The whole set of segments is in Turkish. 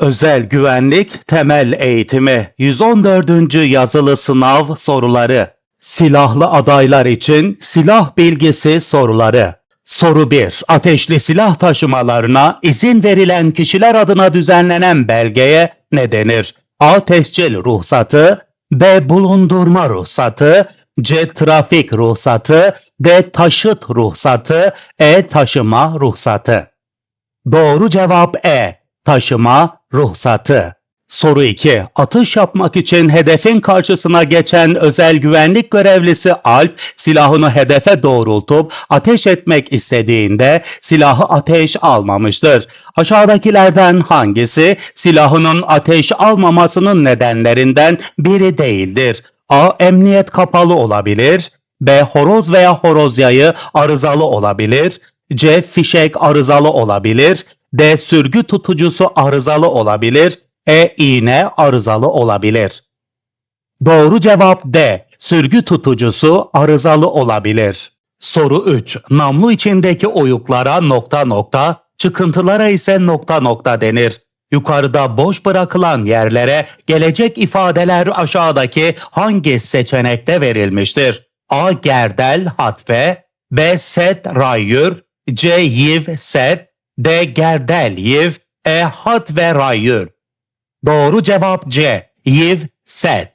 Özel Güvenlik Temel Eğitimi 114. Yazılı Sınav Soruları Silahlı adaylar için silah bilgisi soruları Soru 1. Ateşli silah taşımalarına izin verilen kişiler adına düzenlenen belgeye ne denir? A. Tescil ruhsatı B. Bulundurma ruhsatı C. Trafik ruhsatı D. Taşıt ruhsatı E. Taşıma ruhsatı Doğru cevap E. Taşıma ruhsatı. Soru 2. Atış yapmak için hedefin karşısına geçen özel güvenlik görevlisi Alp silahını hedefe doğrultup ateş etmek istediğinde silahı ateş almamıştır. Aşağıdakilerden hangisi silahının ateş almamasının nedenlerinden biri değildir? A. Emniyet kapalı olabilir. B. Horoz veya horoz yayı arızalı olabilir. C. Fişek arızalı olabilir. D. Sürgü tutucusu arızalı olabilir. E. iğne arızalı olabilir. Doğru cevap D. Sürgü tutucusu arızalı olabilir. Soru 3. Namlu içindeki oyuklara nokta nokta, çıkıntılara ise nokta nokta denir. Yukarıda boş bırakılan yerlere gelecek ifadeler aşağıdaki hangi seçenekte verilmiştir? A. Gerdel hatve B. Set rayyür C. Yiv set D. Gerdel yiv E. Hat ve rayyür Doğru cevap C. Yiv set.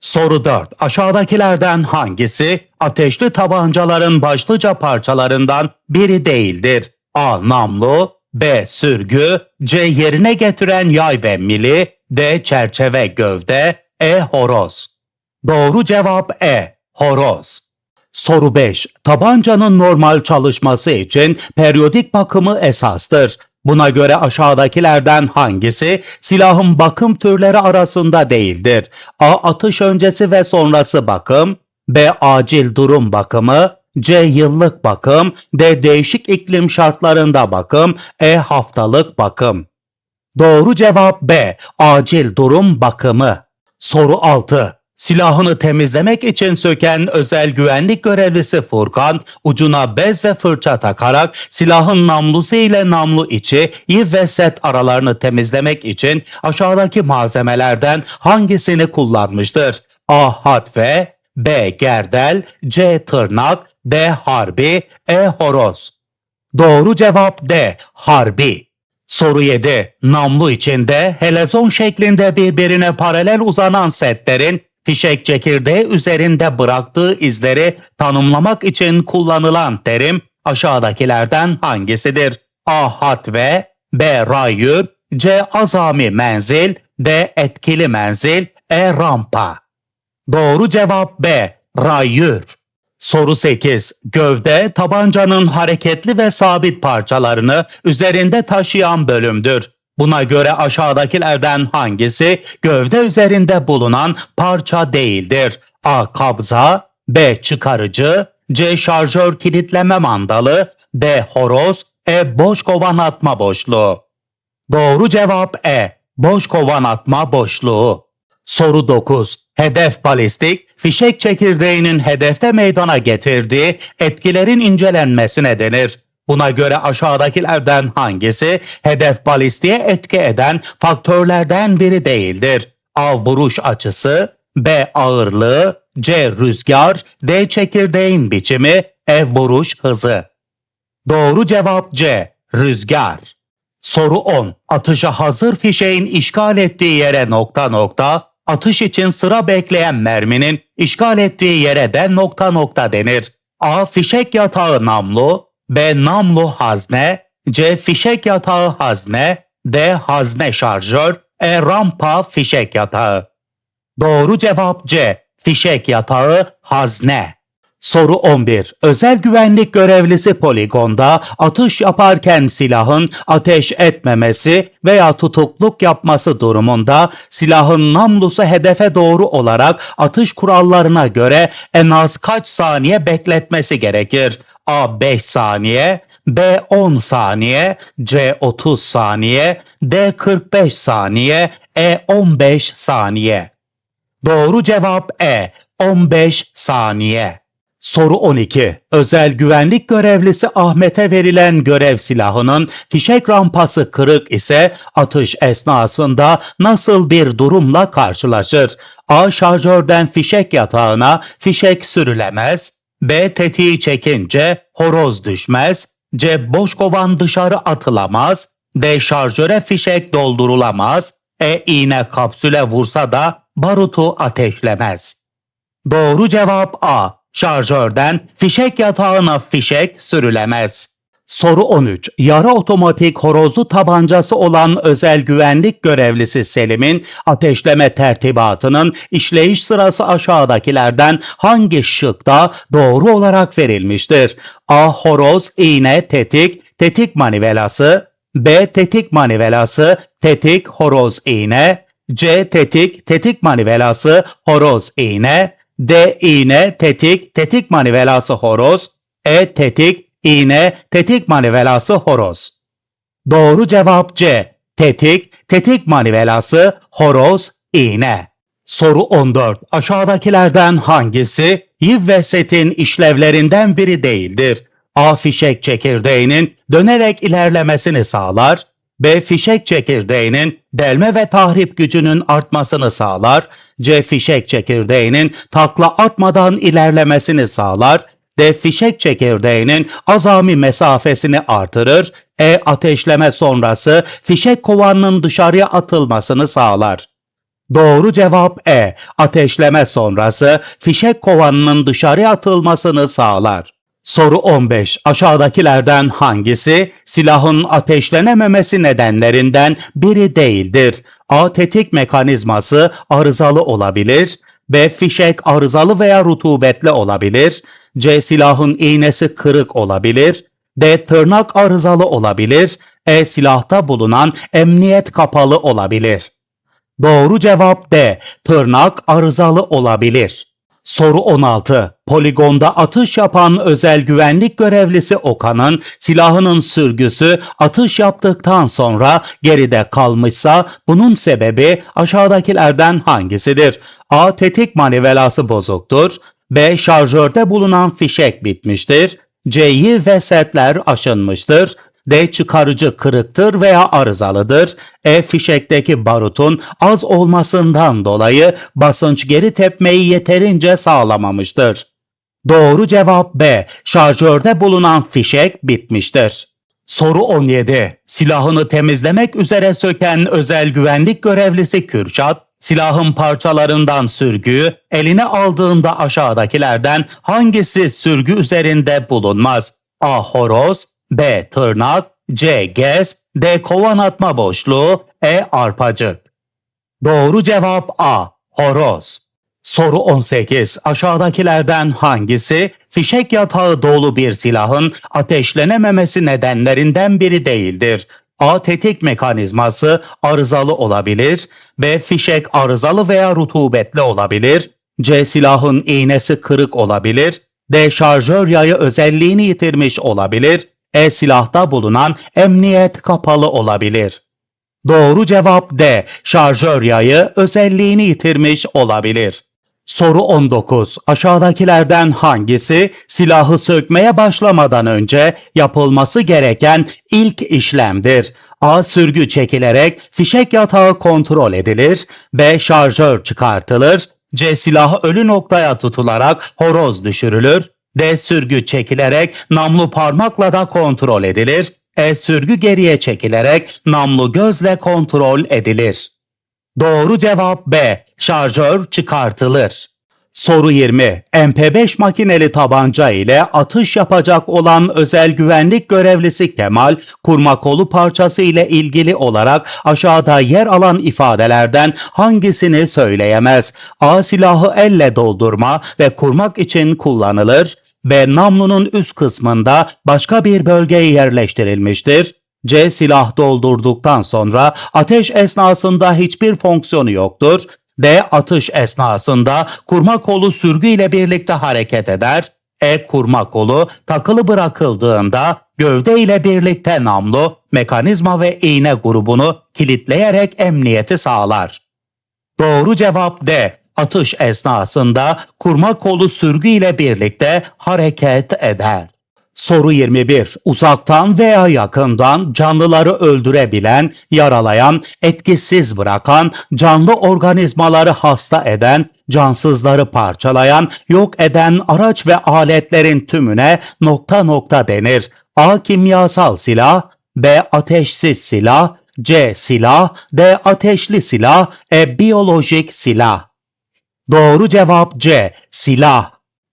Soru 4. Aşağıdakilerden hangisi ateşli tabancaların başlıca parçalarından biri değildir? A. Namlu B. Sürgü C. Yerine getiren yay ve mili D. Çerçeve gövde E. Horoz Doğru cevap E. Horoz. Soru 5. Tabancanın normal çalışması için periyodik bakımı esastır. Buna göre aşağıdakilerden hangisi silahın bakım türleri arasında değildir? A. Atış öncesi ve sonrası bakım B. Acil durum bakımı C. Yıllık bakım D. Değişik iklim şartlarında bakım E. Haftalık bakım Doğru cevap B. Acil durum bakımı. Soru 6. Silahını temizlemek için söken özel güvenlik görevlisi Furkan ucuna bez ve fırça takarak silahın namlusu ile namlu içi, yiv ve set aralarını temizlemek için aşağıdaki malzemelerden hangisini kullanmıştır? A. Hatve B. Gerdel C. Tırnak D. Harbi E. Horoz Doğru cevap D. Harbi. Soru 7. Namlu içinde helezon şeklinde birbirine paralel uzanan setlerin fişek çekirdeği üzerinde bıraktığı izleri tanımlamak için kullanılan terim aşağıdakilerden hangisidir? A. Hatve B. Rayyür C. Azami menzil D. Etkili menzil E. Rampa Doğru cevap B. Rayyür. Soru 8. Gövde tabancanın hareketli ve sabit parçalarını üzerinde taşıyan bölümdür. Buna göre aşağıdakilerden hangisi gövde üzerinde bulunan parça değildir? A. Kabza B. Çıkarıcı C. Şarjör kilitleme mandalı D. Horoz E. Boş kovan atma boşluğu Doğru cevap E. Boş kovan atma boşluğu. Soru 9. Hedef balistik, fişek çekirdeğinin hedefte meydana getirdiği etkilerin incelenmesine denir. Buna göre aşağıdakilerden hangisi hedef balistiğe etki eden faktörlerden biri değildir? A. Vuruş açısı B. Ağırlığı C. Rüzgar D. Çekirdeğin biçimi E. Vuruş hızı Doğru cevap C. Rüzgar. Soru 10. Atışa hazır fişeğin işgal ettiği yere nokta nokta, atış için sıra bekleyen merminin işgal ettiği yere de nokta nokta denir. A. Fişek yatağı namlu, B. Namlu hazne C. Fişek yatağı hazne D. Hazne şarjör E. Rampa fişek yatağı Doğru cevap C. Fişek yatağı hazne. Soru 11. Özel güvenlik görevlisi poligonda atış yaparken silahın ateş etmemesi veya tutukluk yapması durumunda silahın namlusu hedefe doğru olarak atış kurallarına göre en az kaç saniye bekletmesi gerekir? A 5 saniye, B 10 saniye, C 30 saniye, D 45 saniye, E 15 saniye. Doğru cevap E 15 saniye. Soru 12. Özel güvenlik görevlisi Ahmet'e verilen görev silahının fişek rampası kırık ise atış esnasında nasıl bir durumla karşılaşır? A. Şarjörden fişek yatağına fişek sürülemez. B. Tetiği çekince horoz düşmez. C. Boş kovan dışarı atılamaz. D. Şarjöre fişek doldurulamaz. E. iğne kapsüle vursa da barutu ateşlemez. Doğru cevap A. Şarjörden fişek yatağına fişek sürülemez. Soru 13. Yarı otomatik horozlu tabancası olan özel güvenlik görevlisi Selim'in ateşleme tertibatının işleyiş sırası aşağıdakilerden hangi şıkta doğru olarak verilmiştir? A. Horoz, iğne, tetik, tetik manivelası. B. Tetik manivelası, tetik, horoz, iğne. C. Tetik, tetik manivelası, horoz, iğne. D. iğne, tetik, tetik manivelası, horoz. E. Tetik, iğne, tetik manivelası, horoz. Doğru cevap C. Tetik, tetik manivelası, horoz, iğne. Soru 14. Aşağıdakilerden hangisi yiv ve setin işlevlerinden biri değildir? A. Fişek çekirdeğinin dönerek ilerlemesini sağlar. B. Fişek çekirdeğinin delme ve tahrip gücünün artmasını sağlar. C. Fişek çekirdeğinin takla atmadan ilerlemesini sağlar. D. Fişek çekirdeğinin azami mesafesini artırır. E. Ateşleme sonrası fişek kovanının dışarıya atılmasını sağlar. Doğru cevap E. Ateşleme sonrası fişek kovanının dışarıya atılmasını sağlar. Soru 15. Aşağıdakilerden hangisi silahın ateşlenememesi nedenlerinden biri değildir? A. Tetik mekanizması arızalı olabilir. B. Fişek arızalı veya rutubetli olabilir. C. Silahın iğnesi kırık olabilir. D. Tırnak arızalı olabilir. E. Silahta bulunan emniyet kapalı olabilir. Doğru cevap D. Tırnak arızalı olabilir. Soru 16. Poligonda atış yapan özel güvenlik görevlisi Okan'ın silahının sürgüsü atış yaptıktan sonra geride kalmışsa bunun sebebi aşağıdakilerden hangisidir? A. Tetik manivelası bozuktur. B. Şarjörde bulunan fişek bitmiştir. C'yi ve setler aşınmıştır. D çıkarıcı kırıktır veya arızalıdır. E fişekteki barutun az olmasından dolayı basınç geri tepmeyi yeterince sağlamamıştır. Doğru cevap B. Şarjörde bulunan fişek bitmiştir. Soru 17. Silahını temizlemek üzere söken özel güvenlik görevlisi Kürşat, silahın parçalarından sürgüyü eline aldığında aşağıdakilerden hangisi sürgü üzerinde bulunmaz? A. Horoz, B. Tırnak, C. Gez, D. Kovan atma boşluğu, E. Arpacık. Doğru cevap A. Horoz. Soru 18. Aşağıdakilerden hangisi fişek yatağı dolu bir silahın ateşlenememesi nedenlerinden biri değildir? A. Tetik mekanizması arızalı olabilir. B. Fişek arızalı veya rutubetli olabilir. C. Silahın iğnesi kırık olabilir. D. Şarjör yayı özelliğini yitirmiş olabilir. E. Silahta bulunan emniyet kapalı olabilir. Doğru cevap D. Şarjör yayı özelliğini yitirmiş olabilir. Soru 19. Aşağıdakilerden hangisi silahı sökmeye başlamadan önce yapılması gereken ilk işlemdir? A. Sürgü çekilerek fişek yatağı kontrol edilir. B. Şarjör çıkartılır. C. Silah ölü noktaya tutularak horoz düşürülür. D. Sürgü çekilerek namlu parmakla da kontrol edilir. E. Sürgü geriye çekilerek namlu gözle kontrol edilir. Doğru cevap B. Şarjör çıkartılır. Soru 20. MP5 makineli tabanca ile atış yapacak olan özel güvenlik görevlisi Kemal, kurma kolu parçası ile ilgili olarak aşağıda yer alan ifadelerden hangisini söyleyemez? A. Silahı elle doldurma ve kurmak için kullanılır. B. Namlunun üst kısmında başka bir bölgeye yerleştirilmiştir. C. Silah doldurduktan sonra ateş esnasında hiçbir fonksiyonu yoktur. D. Atış esnasında kurma kolu sürgü ile birlikte hareket eder. E. Kurma kolu takılı bırakıldığında gövde ile birlikte namlu, mekanizma ve iğne grubunu kilitleyerek emniyeti sağlar. Doğru cevap D. atış esnasında kurma kolu sürgü ile birlikte hareket eder. Soru 21. Uzaktan veya yakından canlıları öldürebilen, yaralayan, etkisiz bırakan, canlı organizmaları hasta eden, cansızları parçalayan, yok eden araç ve aletlerin tümüne nokta nokta denir. A. Kimyasal silah, B. Ateşsiz silah, C. Silah, D. Ateşli silah, E. Biyolojik silah. Doğru cevap C. Silah.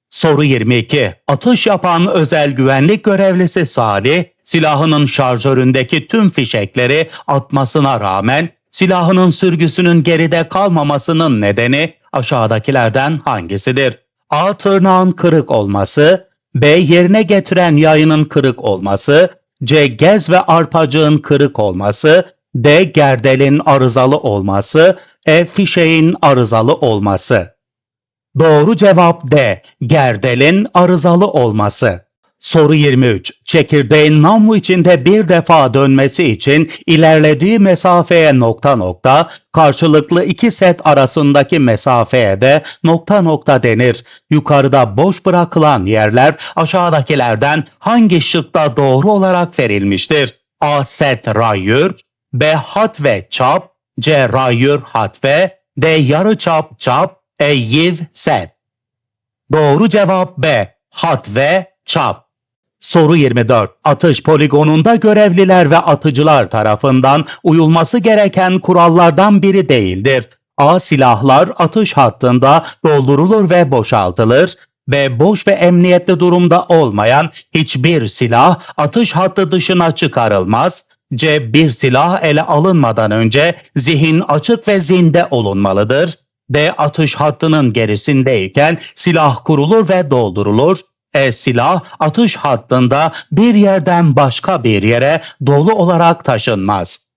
Soru 22. Atış yapan özel güvenlik görevlisi Salih, silahının şarjöründeki tüm fişekleri atmasına rağmen silahının sürgüsünün geride kalmamasının nedeni aşağıdakilerden hangisidir? A. Tırnağın kırık olması, B. Yerine getiren yayının kırık olması, C. Gez ve arpacığın kırık olması, D. Gerdelin arızalı olması, E. Fişeğin arızalı olması. Doğru cevap D. Gerdelin arızalı olması. Soru 23. Çekirdeğin namlu içinde bir defa dönmesi için ilerlediği mesafeye nokta nokta, karşılıklı iki set arasındaki mesafeye de nokta nokta denir. Yukarıda boş bırakılan yerler aşağıdakilerden hangi şıkta doğru olarak verilmiştir? A. Set rayür, B. Hat ve çap, C. Rayür hat ve, D. Yarı çap çap, E. Yiv set. Doğru cevap B. Hat ve çap. Soru 24. Atış poligonunda görevliler ve atıcılar tarafından uyulması gereken kurallardan biri değildir. A. Silahlar atış hattında doldurulur ve boşaltılır. B. Boş ve emniyetli durumda olmayan hiçbir silah atış hattı dışına çıkarılmaz. C. Bir silah ele alınmadan önce zihin açık ve zinde olunmalıdır. D. Atış hattının gerisindeyken silah kurulur ve doldurulur. E silah atış hattında bir yerden başka bir yere dolu olarak taşınmaz.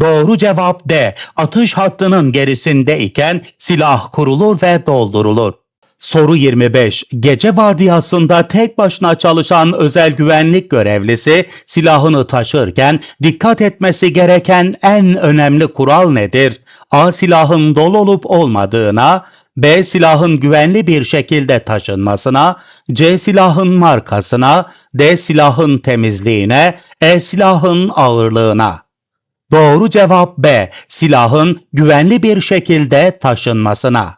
Doğru cevap D. Atış hattının gerisindeyken silah kurulur ve doldurulur. Soru 25. Gece vardiyasında tek başına çalışan özel güvenlik görevlisi silahını taşırken dikkat etmesi gereken en önemli kural nedir? A. Silahın dolu olup olmadığına, B. Silahın güvenli bir şekilde taşınmasına, C. Silahın markasına, D. Silahın temizliğine, E. Silahın ağırlığına. Doğru cevap B. Silahın güvenli bir şekilde taşınmasına.